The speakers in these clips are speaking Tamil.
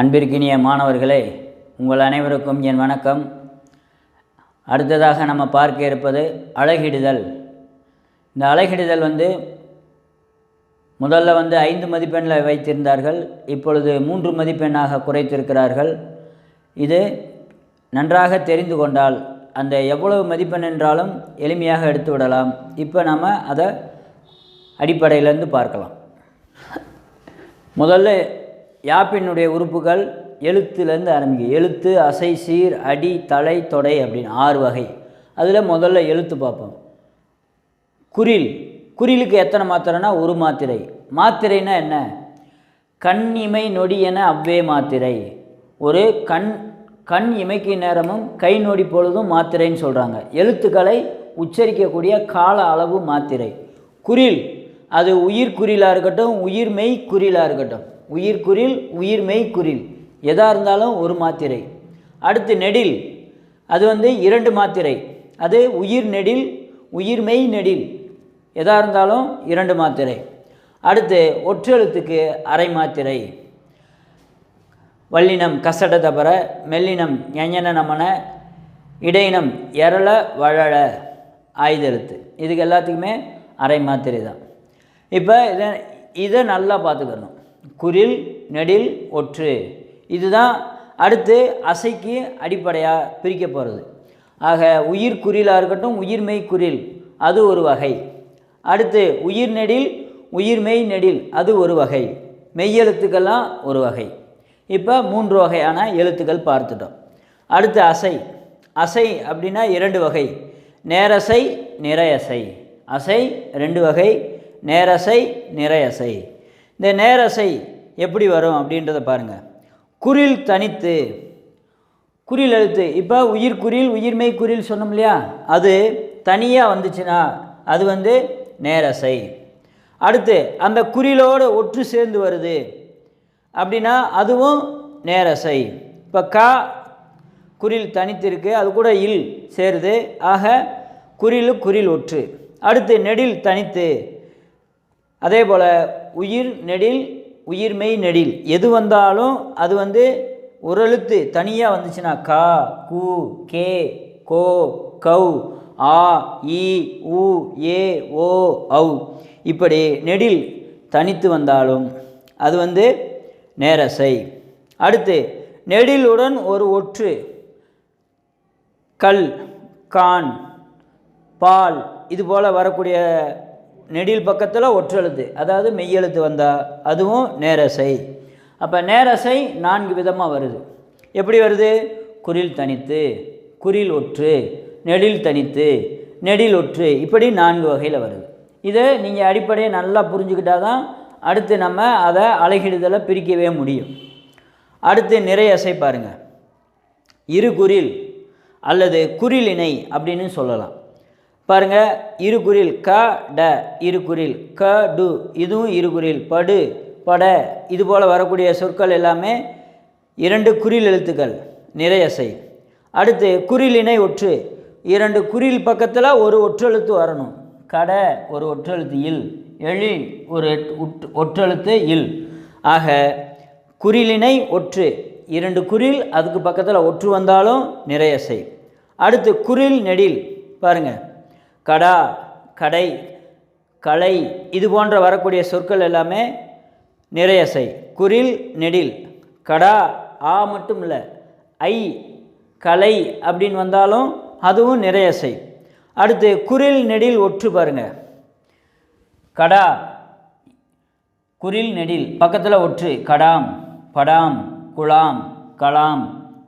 அன்பிற்கினிய மாணவர்களே உங்கள் அனைவருக்கும் என் வணக்கம். அடுத்ததாக நம்ம பார்க்க இருப்பது அழகிடுதல். இந்த அழகிடுதல் வந்து முதல்ல வந்து ஐந்து மதிப்பெண்ணில் வைத்திருந்தார்கள் இப்பொழுது மூன்று மதிப்பெண்ணாக குறைத்திருக்கிறார்கள். இது நன்றாக தெரிந்து கொண்டால் அந்த எவ்வளவு மதிப்பெண் என்றாலும் எளிமையாக எடுத்து விடலாம். இப்போ நம்ம அதை அடிப்படையிலேருந்து பார்க்கலாம். முதல்ல யாப்பினுடைய உறுப்புகள் எழுத்துலேருந்து ஆரம்பிக்கும். எழுத்து அசை சீர் அடி தலை தொடை அப்படின்னு ஆறு வகை. அதில் முதல்ல எழுத்து பார்ப்போம். குரில் குரிலுக்கு எத்தனை மாத்திரைனா ஒரு மாத்திரை. மாத்திரைனா என்ன? கண் இமை நொடி என அவ்வே மாத்திரை. ஒரு கண் கண் இமைக்கு நேரமும் கை நொடி பொழுதும் மாத்திரைன்னு சொல்கிறாங்க எழுத்துக்களை உச்சரிக்கக்கூடிய கால அளவு மாத்திரை. குரில் அது உயிர் குறிலாக இருக்கட்டும் உயிர் மெய் குறிலாக இருக்கட்டும். உயிர் குரில் உயிர் மெய் எதாக இருந்தாலும் ஒரு மாத்திரை. அடுத்து நெடில். அது வந்து இரண்டு மாத்திரை. அது உயிர் நெடில் உயிர் மெய் நெடில். எதாக இருந்தாலும் இரண்டு மாத்திரை. அடுத்து ஒற்றெழுத்துக்கு அரை மாத்திரை. வல்லினம் கசட தபர மெல்லினம் ஞஞன நமன இடையினம் எரள வழல ஆயுதெழுத்து. இதுக்கு எல்லாத்துக்குமே அரை மாத்திரை தான். இப்போ இதை இதை நல்லா பார்த்துக்கணும். குரில் நெடில் ஒற்று. இதுதான் அடுத்து அசைக்கு அடிப்படையாக பிரிக்க போகிறது ஆக உயிர் குறிலாக இருக்கட்டும் உயிர்மெய் குரில் அது ஒரு வகை. அடுத்து உயிர் நெடில் உயிர்மெய் நெடில் அது ஒரு வகை. மெய்யெழுத்துக்கள்லாம் ஒரு வகை. இப்போ மூன்று வகையான எழுத்துக்கள் பார்த்துட்டோம். அடுத்து அசை. அசை அப்படின்னா இரண்டு வகை. நேரசை நிறையசை. அசை ரெண்டு வகை. நேரசை நிறையசை. இந்த நேரசை எப்படி வரும் அப்படின்றத பாருங்கள் குரில் தனித்து குறில் எழுத்து இப்போ உயிர் குறில் உயிர்மெய் குறில் சொன்னோம் இல்லையா? அது தனியாக வந்துச்சுன்னா அது வந்து நேரசை. அடுத்து அந்த குறிலோடு ஒற்று சேர்ந்து வருது அப்படின்னா அதுவும் நேரசை. இப்போ கா குறில் தனித்து இருக்குது அது கூட இல் சேருது. ஆக குறில் குறில் ஒற்று. அடுத்து நெடில் தனித்து. அதே போல் உயிர் நெடில் உயிர்மெய் நெடில். எது வந்தாலும் அது வந்து ஒரு எழுத்து. தனியாக வந்துச்சுன்னா கா கு கே கோ கௌ ஆ இ உ ஏ ஓ ஔ. இப்படி நெடில் தனித்து வந்தாலும் அது வந்து நேரசை. அடுத்து நெடிலுடன் ஒரு ஒற்று. கல் கான் பால். இது போல் வரக்கூடிய நெடில் பக்கத்தில் ஒற்றெழுத்து அதாவது மெய்யெழுத்து வந்தால் அதுவும் நேரசை. அப்போ நேரசை நான்கு விதமாக வருது. எப்படி வருது? குறில் தனித்து குறில் ஒற்று நெடில் தனித்து நெடில் ஒற்று இப்படி நான்கு வகையில் வருது. இதை நீங்கள் அடிப்படையை நல்லா புரிஞ்சுக்கிட்டால் தான் அடுத்து நம்ம அதை அழகிடுதலை பிரிக்கவே முடியும். அடுத்து நிறைய அசை பாருங்கள் இரு குறில் அல்லது குறிலிணை அப்படின்னு சொல்லலாம். பாருங்க இரு குறில் க ட. இரு குறில் க டு. இதுவும் இரு குறில் படு பட. இது போல் வரக்கூடிய சொற்கள் எல்லாமே இரண்டு குறில் எழுத்துக்கள் நிறையசை அடுத்து குறிலிணை ஒற்று. இரண்டு குறில் பக்கத்தில் ஒரு ஒற்றெழுத்து வரணும். கட ஒரு ஒற்றெழுத்து இல். எழில் ஒரு ஒற்றெழுத்து இல். ஆக குறிலிணை ஒற்று. இரண்டு குறில் அதுக்கு பக்கத்தில் ஒற்று வந்தாலும் நிறையசை அடுத்து குறில் நெடில். பாருங்கள் கடா கடை கலை இது போன்ற வரக்கூடிய சொற்கள் எல்லாமே நிறையசை குறில் நெடில். கடா ஆ மட்டும் இல்லை. ஐ கலை அப்படின்னு வந்தாலும் அதுவும் நிறையசை அடுத்து குறில் நெடில் ஒற்று பாருங்க. கடா குறில் நெடில். பக்கத்தில் ஒற்று. கடாம் படாம் குலாம் கலாம்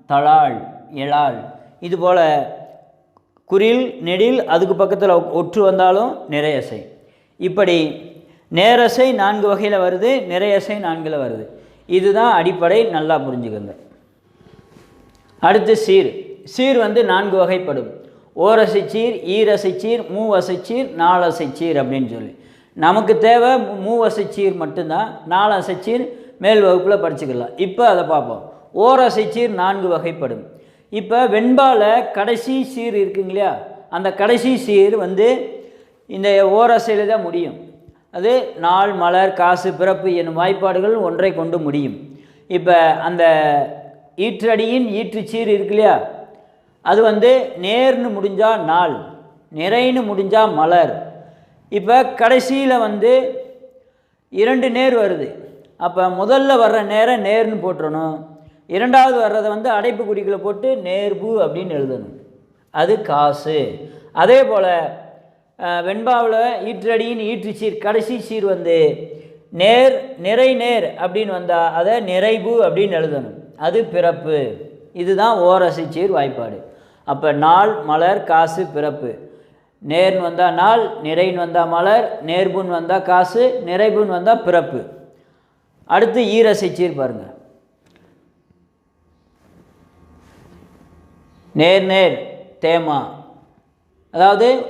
தளாள் எழாள் இதுபோல் குறில் நெடில் அதுக்கு பக்கத்தில் ஒற்று வந்தாலும் நிறையசை இப்படி நேரசை நான்கு வகையில் வருது நிறையசை நான்கில் வருது. இதுதான் அடிப்படை நல்லா புரிஞ்சுக்கோங்க. அடுத்து சீர். சீர் வந்து நான்கு வகைப்படும். ஓரசை சீர் ஈரசை சீர் மூவசை சீர் நாலசை சீர் அப்படின்னு சொல்லி. நமக்கு தேவை மூவசை சீர் மட்டும்தான் நாலசை சீர் மேல் வகுப்பில் படிச்சுக்கலாம். இப்போ அதை பார்ப்போம். ஓரசை சீர் நான்கு வகைப்படும். இப்போ வெண்பால கடைசி சீர் இருக்குங்க இல்லையா? அந்த கடைசி சீர் வந்து இந்த ஓரசையில் தான் முடியும். அது நாள் மலர் காசு பிறப்பு என்னும் வாய்ப்பாடுகள் ஒன்றை கொண்டு முடியும். இப்போ அந்த ஈற்றடியின் சீர் இருக்கு இல்லையா? அது வந்து நேர்னு முடிஞ்சால் நாள் நிறைன்னு முடிஞ்சால் மலர். இப்போ கடைசியில் வந்து இரண்டு நேர் வருது. அப்போ முதல்ல வர்ற நேரம் நேர்னு போட்டுறணும். இரண்டாவது வர்றதை வந்து அடைப்பு குறிகளை போட்டு நேர்பு அப்படின்னு எழுதணும். அது காசு. அதே போல் வெண்பாவில் ஈற்றடியின் சீர் கடைசி சீர் வந்து நேர் நிறை நேர் அப்படின்னு வந்தால் அதை நிறைவு அப்படின்னு எழுதணும். அது பிறப்பு. இதுதான் ஓரசைச்சீர் வாய்ப்பாடு. அப்போ நாள் மலர் காசு பிறப்பு. நேர்னு வந்தால் நாள் நிறைன்னு வந்தால் மலர் நேர்புன்னு வந்தால் காசு நிறைவுன்னு வந்தால் பிறப்பு. அடுத்து ஈரசை சீர் பாருங்கள் நேர் நேர் தேமா. அதாவது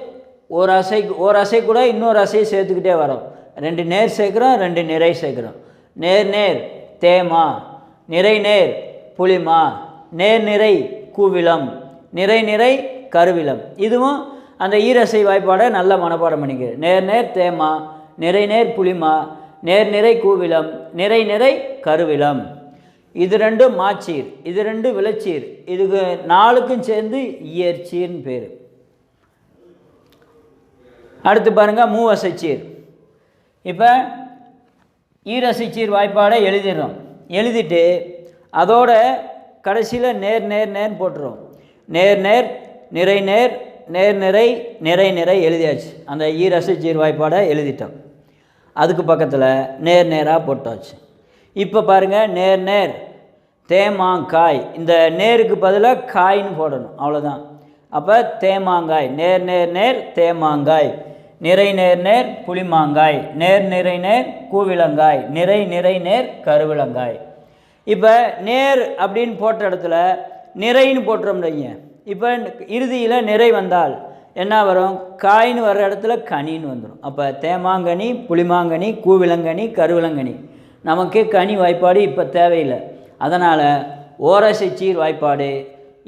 ஒரு அசை ஒரு அசை கூட இன்னொரு அசையை சேர்த்துக்கிட்டே வரோம். ரெண்டு நேர் சேர்க்குறோம் ரெண்டு நிறை சேர்க்குறோம். நேர் நேர் தேமா. நிறை நேர் புளிமா. நேர் நிறை கூவிலம் நிறை நிறை கருவிலம் இதுவும் அந்த ஈரசை வாய்ப்பாடை நல்லா மனப்பாடம் பண்ணிக்கிறது. நேர் நேர் தேமா. நிறை நேர் புளிமா. நேர் நிறை கூவிலம் நிறை நிறை கருவிலம் இது ரெண்டும் மாச்சீர் இது ரெண்டு விளச்சீர். இதுக்கு நாலுக்கும் சேர்ந்து இயற்சீர்னு பேர். அடுத்து பாருங்கள் மூவசைச்சீர். இப்போ ஈரசைச்சீர் வாய்ப்பாடை எழுதிடுறோம். எழுதிட்டு அதோட கடைசியில் நேர் நேர் நேர் போட்டுரும் நேர் நேர் நிறை நேர் நேர் நிறை நிறை நிறை எழுதியாச்சு. அந்த ஈரசைச்சீர் வாய்ப்பாடை எழுதிட்டோம். அதுக்கு பக்கத்தில் நேர் நேராக போட்டாச்சு. இப்போ பாருங்கள் நேர் நேர். தேமாங்காய். இந்த நேருக்கு பதிலாக காய்ன்னு போடணும் அவ்வளோதான் அப்போ தேமாங்காய். நேர் நேர் நேர் தேமாங்காய். நிறை நேர் நேர் புளிமாங்காய். நேர் நிறை நேர் கூவிலங்காய். நிறை நிறை நேர் கருவிலங்காய். இப்போ நேர் அப்படின்னு போட்ட இடத்துல நிறைன்னு போட்டுறோம்லைங்க இப்போ இறுதியில் நிறை வந்தால் என்ன வரும்? காயின்னு வர்ற இடத்துல கனின்னு வந்துடும் அப்போ தேமாங்கனி புளிமாங்கனி கூவிலங்கனி கருவிலங்கனி. நமக்கு கனி வாய்ப்பாடு இப்போ தேவையில்லை. அதனால் ஓரசைச்சீர் வாய்ப்பாடு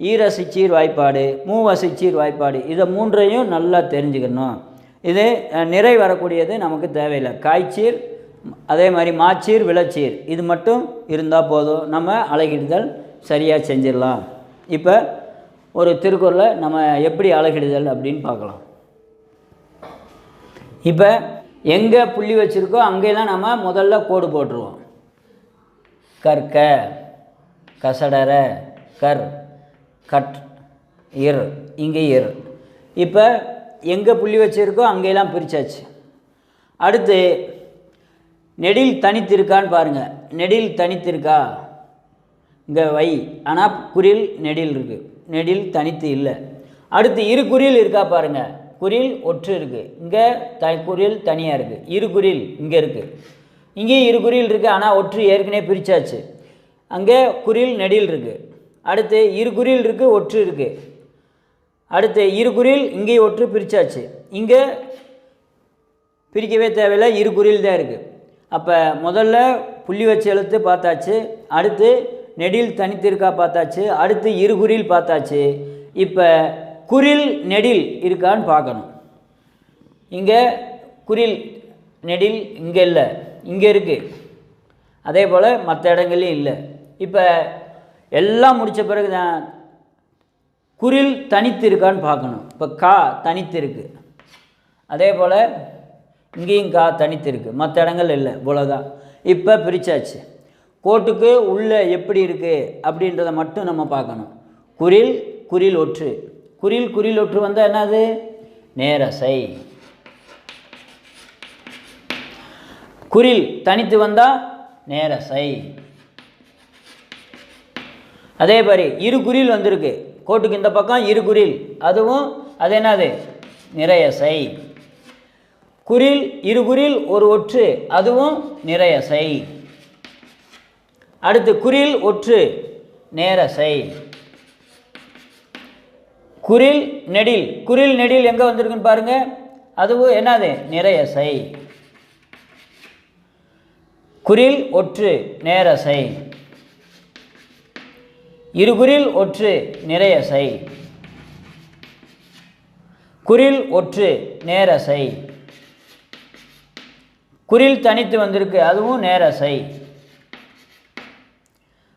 ஈரசைச்சீர் வாய்ப்பாடு மூவசைச்சீர் வாய்ப்பாடு இதை மூன்றையும் நல்லா தெரிஞ்சுக்கணும். இது நிறை வரக்கூடியது நமக்கு தேவையில்லை. காய்ச்சீர் அதே மாதிரி மாச்சீர் விளச்சீர் இது மட்டும் இருந்தால் போதும். நம்ம அழகிடுதல் சரியாக செஞ்சிடலாம். இப்போ ஒரு திருக்குறளை நம்ம எப்படி அழகிடுதல் அப்படின்னு பார்க்கலாம். இப்போ எங்கே புள்ளி வச்சுருக்கோ அங்கேயெல்லாம் நம்ம முதல்ல கோடு போட்டுருவோம். கற்க கசடர கர் கட் இர் இங்கே இர். இப்போ எங்கே புள்ளி வச்சுருக்கோ அங்கேயெல்லாம் பிரித்தாச்சு அடுத்து நெடில் தனித்திருக்கான்னு பாருங்கள் நெடில் தனித்திருக்கா? இங்கே வை. ஆனால் குரில் நெடில் இருக்குது நெடில் தனித்து இல்லை. அடுத்து இரு குறியில் இருக்கா பாருங்கள் குறில் ஒற்று இருக்குது இங்கே த குரில் தனியாக இருக்குது இரு குறில் இங்கே இருக்குது இங்கேயும் இரு குரில் இருக்குது ஆனால் ஒற்று ஏற்கனவே பிரித்தாச்சு அங்கே குறில் நெடில் இருக்குது அடுத்து இரு குறில் இருக்குது ஒற்று இருக்குது அடுத்து இரு குறில் இங்கேயும் ஒற்று பிரித்தாச்சு இங்கே பிரிக்கவே தேவையில்லை இரு குரில் தான் இருக்குது அப்போ முதல்ல புள்ளி வச்சு எழுத்து பார்த்தாச்சு அடுத்து நெடில் தனித்திருக்கா பார்த்தாச்சு அடுத்து இரு குறில் பார்த்தாச்சு. இப்போ குறில் நெடில் இருக்கான்னு பார்க்கணும். இங்கே குறில் நெடில் இங்கே இல்லை. இங்கே இருக்குது அதே போல் மற்ற இடங்கள்லையும் இல்லை. இப்போ எல்லாம் முடித்த பிறகு தான் குறில் தனித்து இருக்கான்னு பார்க்கணும். இப்போ கா தனித்து இருக்குது அதே போல் இங்கேயும் கா தனித்து இருக்குது மற்ற இடங்கள் இல்லை. இவ்வளோதான் இப்போ பிரித்தாச்சு கோட்டுக்கு உள்ளே எப்படி இருக்குது அப்படின்றத மட்டும் நம்ம பார்க்கணும். குறில் குறில் ஒற்று. குறில் குறில் ஒற்று வந்தால் என்னது? நேரசை. குறில் தனித்து வந்தால் நேரசை. அதே மாதிரி இரு குறில் வந்திருக்கு. கோட்டுக்கு இந்த பக்கம் இரு குறில் அதுவும் அது என்னது? நிறையசை. குறில் இரு குறில் ஒரு ஒற்று. அதுவும் நிறையசை. அடுத்து குறில் ஒற்று. நேரசை. குறில் நெடில். குறில் நெடில் எங்கே வந்திருக்குன்னு பாருங்கள் அதுவும் என்னது? நிறையசை. குறில் ஒற்று நேரசை. இருகுரில் ஒற்று நிறையசை. குறில் ஒற்று நேரசை. குறில் தனித்து வந்திருக்கு அதுவும் நேரசை.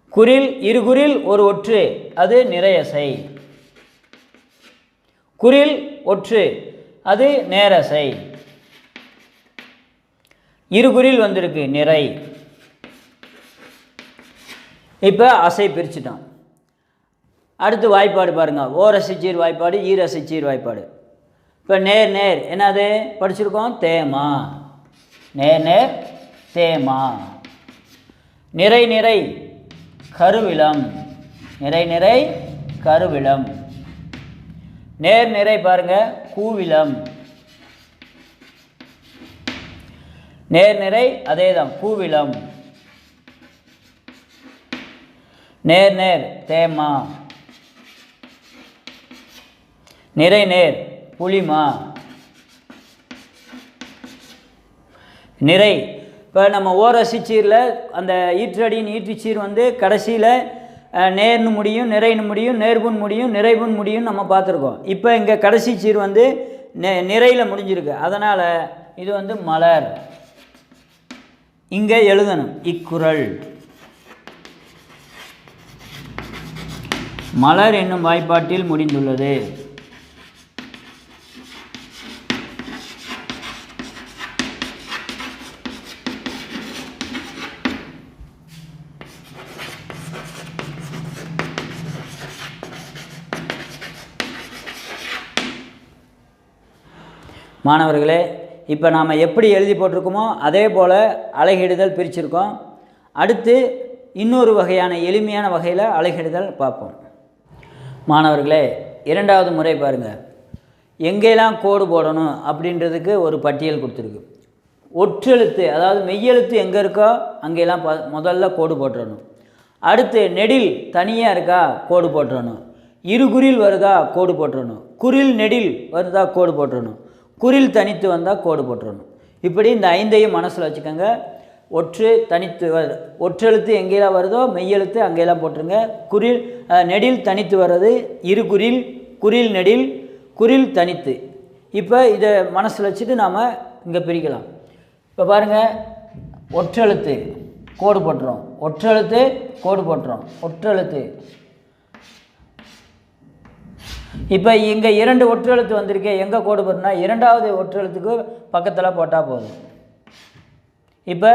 குறில் இருகுரில் ஒரு ஒற்று அது நிறையசை. குறில் ஒற்று அது நேரசை. இருகுறில் வந்திருக்கு நிறை. இப்போ அசை பிரிச்சுட்டோம். அடுத்து வாய்ப்பாடு பாருங்கள் ஓரசைச்சீர் வாய்ப்பாடு ஈரசைச்சீர் வாய்ப்பாடு. இப்போ நேர் நேர் என்னது? படிச்சிருக்கோம் தேமா. நேர் நேர் தேமா. நிறை நிறை கருவிளம். நிறை நிறை கருவிளம். நேர் நிறை பாருங்க கூவிலம். நேர் நிறை அதே தான் கூவிளம் நேர் நேர் தேமா. நிறை நேர் புளிமா நிறை. இப்போ நம்ம ஓரசிச்சீரில் அந்த ஈற்றடியின் ஈற்றுச்சீர் வந்து கடைசியில் நேர்னு முடியும் நிறைன்னு முடியும் நேர்புன் முடியும் நிறைவுன் முடியும் நம்ம பார்த்துருக்கோம். இப்போ இங்கே கடைசி சீர் வந்து நெ நிறையில் முடிஞ்சிருக்கு. அதனால் இது வந்து மலர். இங்கே எழுதணும். இக்குறள். மலர் என்னும் வாய்ப்பாட்டில் முடிந்துள்ளது. மாணவர்களே இப்போ நாம் எப்படி எழுதி போட்டிருக்கோமோ அதே போல் அழகிடுதல் பிரிச்சிருக்கோம். அடுத்து இன்னொரு வகையான எளிமையான வகையில் அழகிடுதல் பார்ப்போம். மாணவர்களே இரண்டாவது முறை பாருங்கள் எங்கெல்லாம் கோடு போடணும் அப்படின்றதுக்கு ஒரு பட்டியல் கொடுத்துருக்கு. ஒற்றெழுத்து அதாவது மெய்யெழுத்து எங்கே இருக்கோ அங்கெல்லாம் ப முதல்ல கோடு போட்டுறணும். அடுத்து நெடில் தனியாக இருக்கா கோடு போட்டுறணும். இருகுறில் வருதா கோடு போட்டுறணும். குரில் நெடில் வருதா கோடு போட்டுறணும். குரில் தனித்து வந்தால் கோடு போட்டுடணும் இப்படி இந்த ஐந்தையும் மனசில் வச்சுக்கோங்க. ஒற்று தனித்து வருது ஒற்றெழுத்து எங்கெல்லாம் வருதோ மெய்யெழுத்து அங்கெல்லாம் போட்டுருங்க. குரில் நெடில் தனித்து வர்றது இரு குரில் குரில் நெடில் குரில் தனித்து. இப்போ இதை மனசில் வச்சுட்டு நாம் இங்கே பிரிக்கலாம். இப்போ பாருங்கள் ஒற்றெழுத்து கோடு போட்டுறோம். ஒற்றெழுத்து கோடு போட்டுறோம். ஒற்றெழுத்து இப்போ இங்கே இரண்டு ஒற்றெழுத்து வந்திருக்கே எங்கே கோடு போடுறோம்னா இரண்டாவது ஒற்றெழுத்துக்கு பக்கத்தில் போட்டால் போதும். இப்போ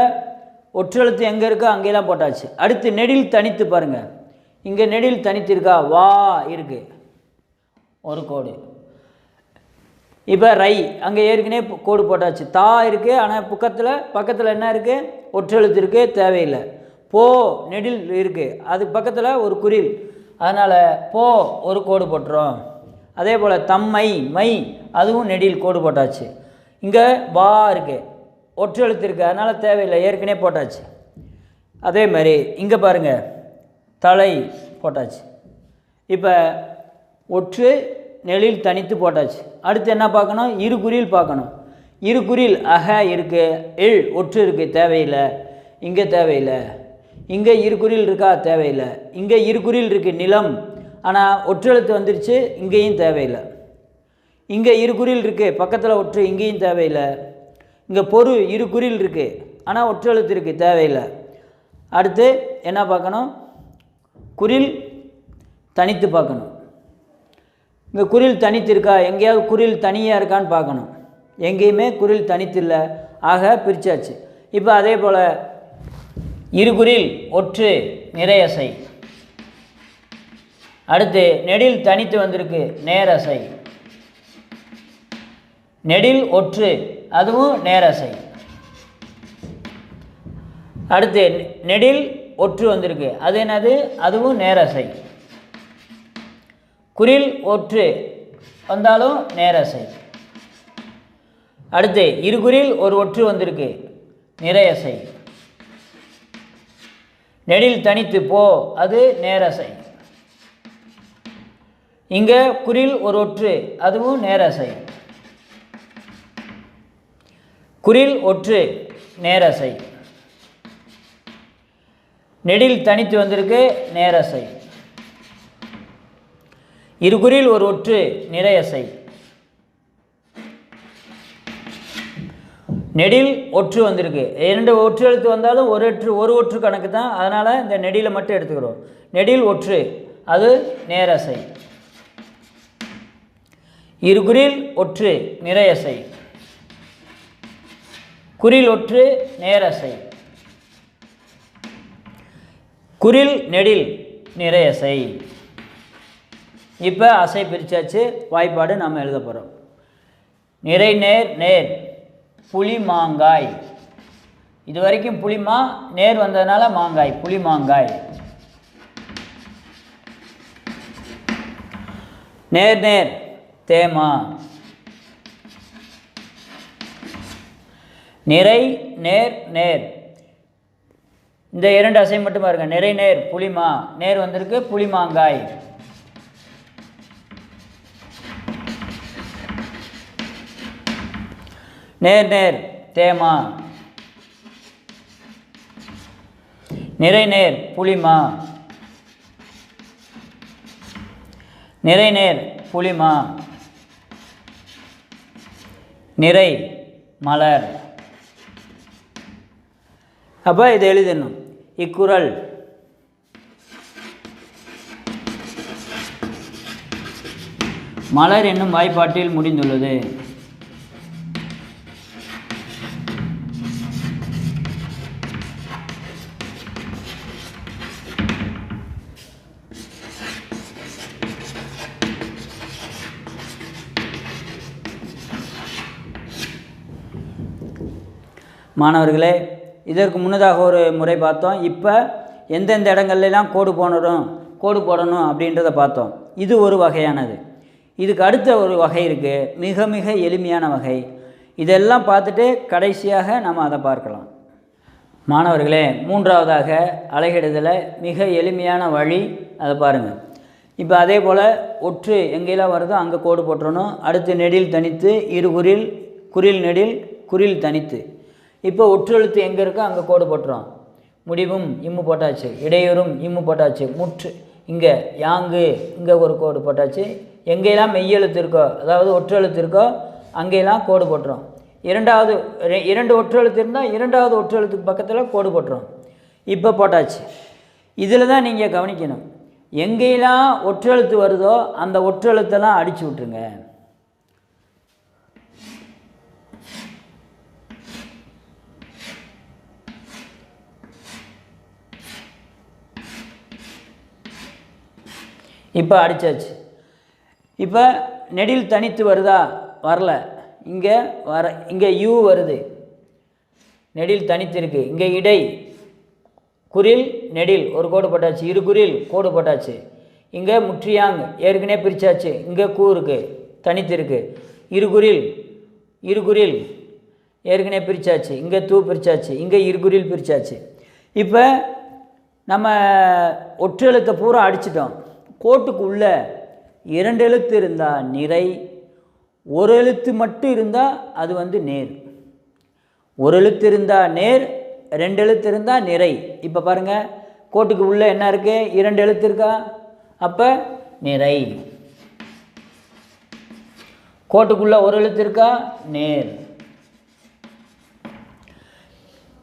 ஒற்றெழுத்து எங்கே இருக்கோ அங்கேயெல்லாம் போட்டாச்சு. அடுத்து நெடில் தனித்து பாருங்கள் இங்கே நெடில் தனித்து இருக்கா வா இருக்கு. ஒரு கோடு. இப்போ ரை அங்கே ஏற்கனவே கோடு போட்டாச்சு. தா இருக்குது ஆனால் பக்கத்தில் பக்கத்தில் என்ன இருக்குது ஒற்றெழுத்து இருக்குது தேவையில்லை. போ நெடில் இருக்குது அதுக்கு பக்கத்தில் ஒரு குறில். அதனால் போ ஒரு கோடு போட்டுரும் அதே போல் தம்மை மை அதுவும் நெடியில் கோடு போட்டாச்சு. இங்கே வா இருக்குது ஒற்றெழுத்து இருக்குது அதனால் தேவையில்லை. ஏற்கனவே போட்டாச்சு. அதே மாதிரி இங்கே பாருங்கள் தலை போட்டாச்சு. இப்போ ஒற்று நெழில் தனித்து போட்டாச்சு. அடுத்து என்ன பார்க்கணும்? இரு குறியில் பார்க்கணும். இரு குறியில் அக இருக்குது இல் ஒற்று இருக்குது தேவையில்லை. இங்கே தேவையில்லை. இங்கே இரு இருக்கா? தேவையில்லை. இங்கே இரு இருக்குது நிலம். ஆனால் ஒற்றெழுத்து வந்துருச்சு இங்கேயும் தேவையில்லை. இங்கே இரு இருக்குது பக்கத்தில் ஒற்று இங்கேயும் தேவையில்லை. இங்கே பொறு இரு குறில் இருக்குது ஆனால் ஒற்றெழுத்து இருக்குது தேவையில்லை. அடுத்து என்ன பார்க்கணும்? குரில் தனித்து பார்க்கணும். இங்கே குரில் தனித்து இருக்கா? எங்கேயாவது குரில் தனியாக இருக்கான்னு பார்க்கணும். எங்கேயுமே குரில் தனித்து இல்லை. ஆக பிரிச்சாச்சு. இப்போ அதே போல் இருகுறில் ஒற்று நிறையசை. அடுத்து நெடில் தனித்து வந்திருக்கு நேரசை. நெடில் ஒற்று அதுவும் நேரசை. அடுத்து நெடில் ஒற்று வந்திருக்கு அது என்னது? அதுவும் நேரசை. குரில் ஒற்று வந்தாலும் நேரசை. அடுத்து இருகுறில் ஒரு ஒற்று வந்திருக்கு நிறையசை. நெடில் தனித்து போ அது நேரசை. இங்கே குரில் ஒரு ஒற்று அதுவும் நேரசை. குரில் ஒற்று நேரசை. நெடில் தனித்து வந்திருக்கு நேரசை. இருகுறில் ஒரு ஒற்று நிறையசை. நெடில் ஒற்று வந்திருக்கு. இரண்டு ஒற்று எழுத்து வந்தாலும் ஒரு ஒற்று ஒரு ஒற்று கணக்கு தான். அதனால் இந்த நெடியில் மட்டும் எடுத்துக்கிறோம். நெடில் ஒற்று அது நேரசை. இருகுறில் ஒற்று நிறையசை. குறில் ஒற்று நேரசை. குறில் நெடில் நிறையசை. இப்போ அசை பிரிச்சாச்சு. வாய்ப்பாடு நாம் எழுத போகிறோம் நிறை நேர் நேர். புளி மாங்காய் இது வரைக்கும் புளிமா நேர் வந்ததுனால மாங்காய் புளி மாங்காய் நேர் நேர் தேமா. நிறை நேர் நேர். இந்த இரண்டு அசை மட்டும் பாருங்க. நிறை நேர் புளிமா. நேர் வந்திருக்கு புளிமாங்காய். நேர் நேர் தேமா. நிறை நேர் புளிமா நிறை நேர் புளிமா நிறை மலர். அப்போ இது எழுதணும். இக்குறள். மலர் என்னும் வாய்ப்பாட்டில் முடிந்துள்ளது. மாணவர்களே இதற்கு முன்னதாக ஒரு முறை பார்த்தோம். இப்போ எந்தெந்த இடங்கள்லாம் கோடு போடணும் கோடு போடணும் அப்படின்றத பார்த்தோம். இது ஒரு வகையானது. இதுக்கு அடுத்த ஒரு வகை இருக்குது மிக மிக எளிமையான வகை. இதெல்லாம் பார்த்துட்டு கடைசியாக நம்ம அதை பார்க்கலாம். மாணவர்களே மூன்றாவதாக அலைகிடுதல மிக எளிமையான வழி அதை பாருங்கள் இப்போ அதே போல் ஒற்று எங்கெல்லாம் வருதோ அங்கே கோடு போட்டுறணும். அடுத்து நெடில் தனித்து இரு குறில் குறில் நெடில் குறில் தனித்து. இப்போ ஒற்றெழுத்து எங்கே இருக்கோ அங்கே கோடு போட்டுறோம். முடிவும் இம்மு போட்டாச்சு இடையூறும் இம்மு போட்டாச்சு முற்று. இங்கே யாங்கு இங்கே ஒரு கோடு போட்டாச்சு. எங்கெல்லாம் மெய்யெழுத்து இருக்கோ அதாவது ஒற்றெழுத்து இருக்கோ அங்கெல்லாம் கோடு போட்டுறோம். இரண்டாவது இரண்டு ஒற்றெழுத்து இருந்தால் இரண்டாவது ஒற்றெழுத்துக்கு பக்கத்தில் கோடு போட்டுறோம். இப்போ போட்டாச்சு. இதில் தான் நீங்கள் கவனிக்கணும். எங்கெல்லாம் ஒற்றெழுத்து வருதோ அந்த ஒற்றெழுத்தெல்லாம் அடிச்சு விட்ருங்க இப்போ அடித்தாச்சு இப்போ நெடில் தனித்து வருதா? வரல. இங்கே வர இங்கே யூ வருது. நெடில் தனித்து இருக்கு இங்கே இடை. குறில் நெடில். ஒரு கோடு போட்டாச்சு. இரு குறில் கோடு போட்டாச்சு. இங்கே முற்றியாங் ஏற்கனவே பிரித்தாச்சு இங்கே கூ இருக்குது தனித்து இருக்கு இரு குறில் இரு குறில் ஏற்கனவே பிரித்தாச்சு இங்கே தூ பிரிச்சாச்சு. இங்கே இரு குறில் பிரித்தாச்சு இப்போ நம்ம ஒற்றெழுத்தை பூரா அடிச்சிட்டோம். கோட்டுக்கு உள்ள இரண்டு எழுத்து இருந்தால் நிறை ஒரு எழுத்து மட்டும் இருந்தால் அது வந்து நேர். ஒரு எழுத்து இருந்தால் நேர் ரெண்டு எழுத்து இருந்தால் நிறை. இப்போ பாருங்கள் கோட்டுக்கு உள்ளே என்ன இருக்குது இரண்டு எழுத்து இருக்கா? அப்போ நிறை. கோட்டுக்குள்ளே ஒரு எழுத்து இருக்கா? நேர்.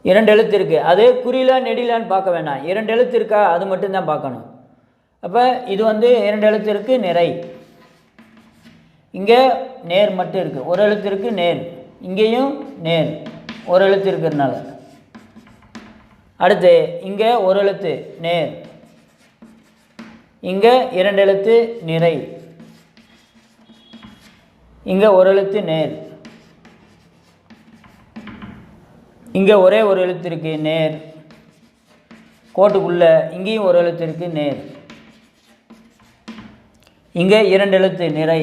இரண்டு எழுத்து இருக்குது அது குறியில நெடிலான்னு பார்க்க வேண்டாம் இரண்டு எழுத்து இருக்கா? அது மட்டும்தான் பார்க்கணும். அப்போ இது வந்து இரண்டு எழுத்திற்கு நிறை. இங்கே நேர் மட்டும் இருக்குது ஒரு எழுத்திற்கு நேர். இங்கேயும் நேர். ஒரு எழுத்து இருக்கிறதுனால அடுத்து இங்கே ஒரு எழுத்து நேர். இங்கே இரண்டு எழுத்து நிறை. இங்கே ஒரு எழுத்து நேர். இங்கே ஒரே ஒரு எழுத்து இருக்குது நேர். கோட்டுக்குள்ளே இங்கேயும் ஒரு எழுத்து இருக்குது நேர். இங்கே இரண்டு எழுத்து நிறை.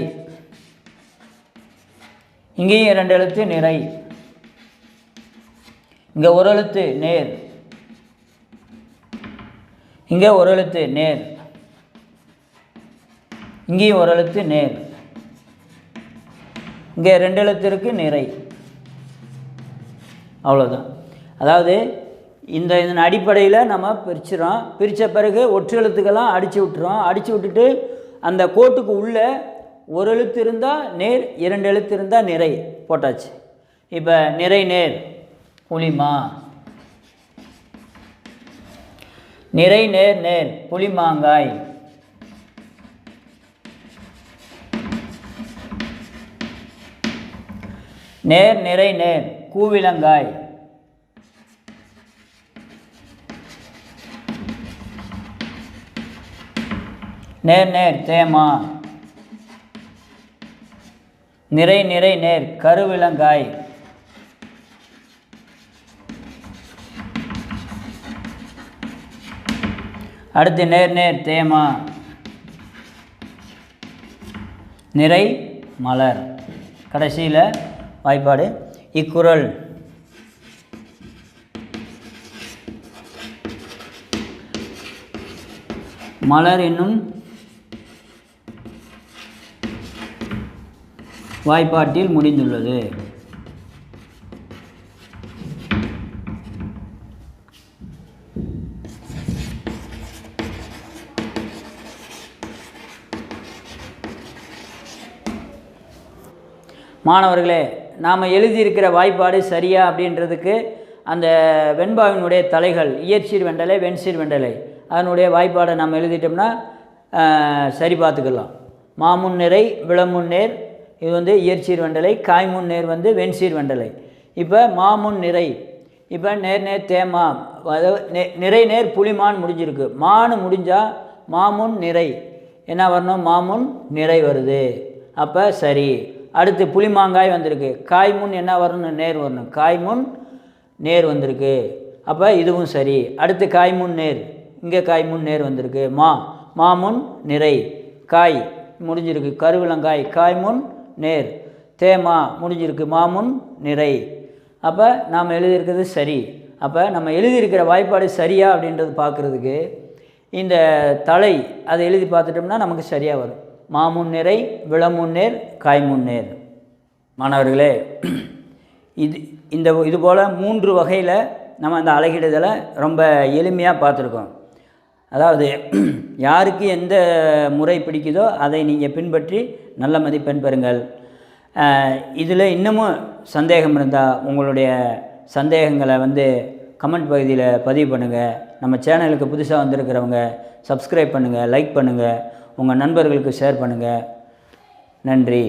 இங்கேயும் இரண்டு எழுத்து நிறை. இங்கே ஒரு எழுத்து நேர். இங்கே ஒரு எழுத்து நேர். இங்கேயும் ஒரு எழுத்து நேர். இங்கே ரெண்டு எழுத்திற்கு நிறை. அவ்வளோதான் அதாவது இந்த இதன் அடிப்படையில் நம்ம பிரிச்சிடறோம். பிரித்த பிறகு ஒற்று எழுத்துக்கெல்லாம் அடித்து விட்டுறோம். அடித்து விட்டுட்டு அந்த கோட்டுக்கு உள்ளே ஒரு எழுத்து இருந்தால் நேர் இரண்டு எழுத்து இருந்தால் நிறை போட்டாச்சு. இப்போ நிறை நேர் புளிமா நிறை நேர் நேர் புளிமாங்காய் நேர் நிறை நேர் கூவிலங்காய். நேர் நேர் தேமா. நிறை நிறை நேர் கருவிலங்காய். அடுத்து நேர் நேர் தேமா. நிறை மலர். கடைசியில் வாய்ப்பாடு இக்குறள். மலர் என்னும் வாய்ப்பாட்டில் முடிந்துள்ளது. மாணவர்களே நாம் எழுதியிருக்கிற வாய்ப்பாடு சரியா அப்படின்றதுக்கு அந்த வெண்பாவினுடைய தலைகள் இயற்சீர் வெண்டலை வெண்சீர் வெண்டலை அதனுடைய வாய்ப்பாடை நம்ம எழுதிட்டோம்னா சரி பார்த்துக்கலாம். மாமுன்னரை விளமுன்னேர் இது வந்து இயற்சீர் வெண்டலை காய்முன் நேர் வந்து வெண்சீர் வெண்டலை. இப்போ மாமுன் நிறை. இப்போ நேர் நேர் தேமா அதாவது நெ- நிறை நேர் புலிமான் முடிஞ்சிருக்கு. மானு முடிஞ்சால் மாமுன் நிறை. என்ன வரணும்? மாமுன் நிறை வருது. அப்போ சரி. அடுத்து புளிமாங்காய் வந்திருக்கு. காய்முன் என்ன வரணும்? நேர் வரணும். காய்முன் நேர் வந்திருக்கு. அப்போ இதுவும் சரி. அடுத்து காய்முன் நேர். இங்கே காய்முன் நேர் வந்திருக்கு. மா மாமுன் நிறை. காய் முடிஞ்சிருக்கு. கருவிலங்காய். காய் முன் நேர். தேமா முடிஞ்சிருக்கு. மாமுன் நிறை. அப்போ நாம் எழுதியிருக்கிறது சரி. அப்போ நம்ம எழுதியிருக்கிற வாய்ப்பாடு சரியா அப்படின்றது பார்க்குறதுக்கு இந்த தலை அதை எழுதி பார்த்துட்டோம்னா நமக்கு சரியாக வரும். மாமுன் நிறை விளமுன்னேர் காய்முன்னேர் மாணவர்களே இது இந்த இது போல் மூன்று வகையில் நம்ம அந்த அழகிடுதலை ரொம்ப எளிமையாக பார்த்துருக்கோம். அதாவது யாருக்கு எந்த முறை பிடிக்குதோ அதை நீங்கள் பின்பற்றி நல்ல மதிப்பெண் பெறுங்கள். இதில் இன்னமும் சந்தேகம் இருந்தால் உங்களுடைய சந்தேகங்களை வந்து கமெண்ட் பகுதியில் பதிவு பண்ணுங்கள் நம்ம சேனலுக்கு புதுசாக வந்திருக்கிறவங்க சப்ஸ்கிரைப் பண்ணுங்கள் லைக் பண்ணுங்கள் உங்கள் நண்பர்களுக்கு ஷேர் பண்ணுங்கள் நன்றி.